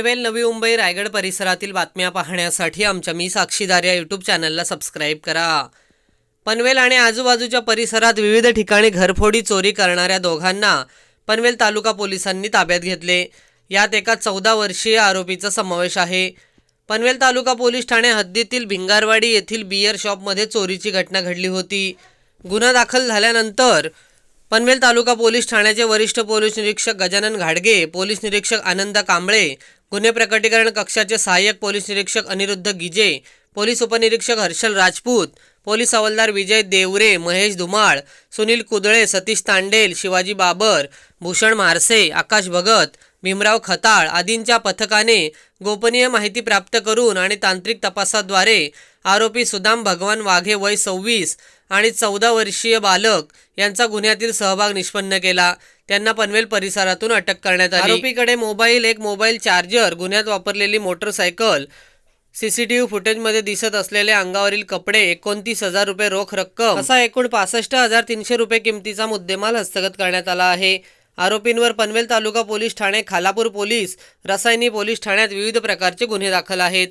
पनवेल नवी मुंबई रायगड परिसरातील बातम्या पाहण्यासाठी आमच्या मी साक्षीदार या यूट्यूब चॅनलला सबस्क्राईब करा. पनवेल आणि आजूबाजूच्या परिसरात विविध ठिकाणी घरफोडी चोरी करणाऱ्या दोघांना पनवेल तालुका पोलिसांनी ताब्यात घेतले. यात एका चौदा वर्षीय आरोपीचा समावेश आहे. पनवेल तालुका पोलीस ठाणे हद्दीतील भिंगारवाडी येथील बियर शॉपमध्ये चोरीची घटना घडली होती. गुन्हा दाखल झाल्यानंतर पनवेल तालुका पोलीस ठाण्याचे वरिष्ठ पोलीस निरीक्षक गजानन घाडगे पोलीस निरीक्षक आनंद कांबळे गुन्हे प्रकटीकरण कक्षाचे सहाय्यक पोलीस निरीक्षक अनिरुद्ध गिजे पोलीस उपनिरीक्षक हर्षल राजपूत पोलीस हवालदार विजय देवरे महेश धुमाळ सुनील कुदळे सतीश तांडेल शिवाजी बाबर भूषण म्हारसे आकाश भगत भीमराव खताळ आदींच्या पथकाने गोपनीय माहिती प्राप्त करून आणि तांत्रिक तपासाद्वारे आरोपी सुदाम भगवान वाघे वय सव्वीस आणि चौदा वर्षीय बालक यांचा गुन्ह्यातील सहभाग निष्पन्न केला. त्यांना पनवेल परिसरातून अटक करण्यात आली. आरोपीकडे मोबाईल एक मोबाईल चार्जर गुन्ह्यात वापरलेली मोटरसायकल सीसीटीव्ही फुटेजमध्ये दिसत असलेले अंगावरील कपडे एकोणतीस हजार रुपये रोख रक्कम असा एकूण पासष्ट हजार तीनशे रुपये किमतीचा मुद्देमाल हस्तगत करण्यात आला आहे. आरोपींवर पनवेल तालुका पोलीस ठाणे खालापूर पोलीस रसायनी पोलीस ठाण्यात विविध प्रकारचे गुन्हे दाखल आहेत.